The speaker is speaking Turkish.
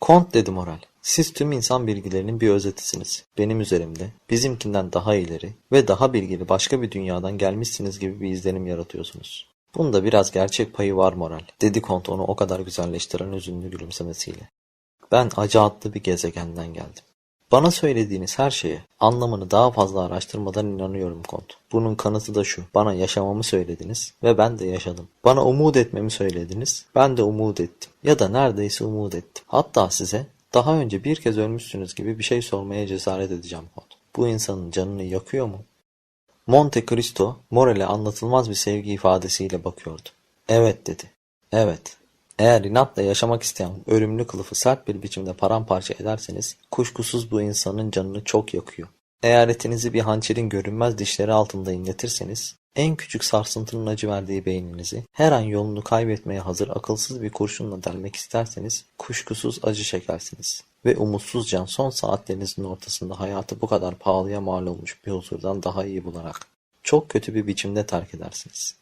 Kont dedi Moral. Siz tüm insan bilgilerinin bir özetisiniz. Benim üzerimde, bizimkinden daha ileri ve daha bilgili başka bir dünyadan gelmişsiniz gibi bir izlenim yaratıyorsunuz. Bunda biraz gerçek payı var Moral, dedi Kont onu o kadar güzelleştiren üzünlü gülümsemesiyle. Ben acı adlı bir gezegenden geldim. Bana söylediğiniz her şeye anlamını daha fazla araştırmadan inanıyorum Kont. Bunun kanıtı da şu. Bana yaşamamı söylediniz ve ben de yaşadım. Bana umut etmemi söylediniz. Ben de umut ettim. Ya da neredeyse umut ettim. Hatta size daha önce bir kez ölmüşsünüz gibi bir şey sormaya cesaret edeceğim Kont. Bu insanın canını yakıyor mu? Monte Cristo Morel'e anlatılmaz bir sevgi ifadesiyle bakıyordu. Evet dedi. Evet. Eğer inatla yaşamak isteyen ölümlü kılıfı sert bir biçimde paramparça ederseniz kuşkusuz bu insanın canını çok yakıyor. Eğer etinizi bir hançerin görünmez dişleri altında inletirseniz en küçük sarsıntının acı verdiği beyninizi her an yolunu kaybetmeye hazır akılsız bir kurşunla delmek isterseniz kuşkusuz acı çekersiniz. Ve umutsuzca son saatlerinizin ortasında hayatı bu kadar pahalıya mal olmuş bir huzurdan daha iyi bularak çok kötü bir biçimde terk edersiniz.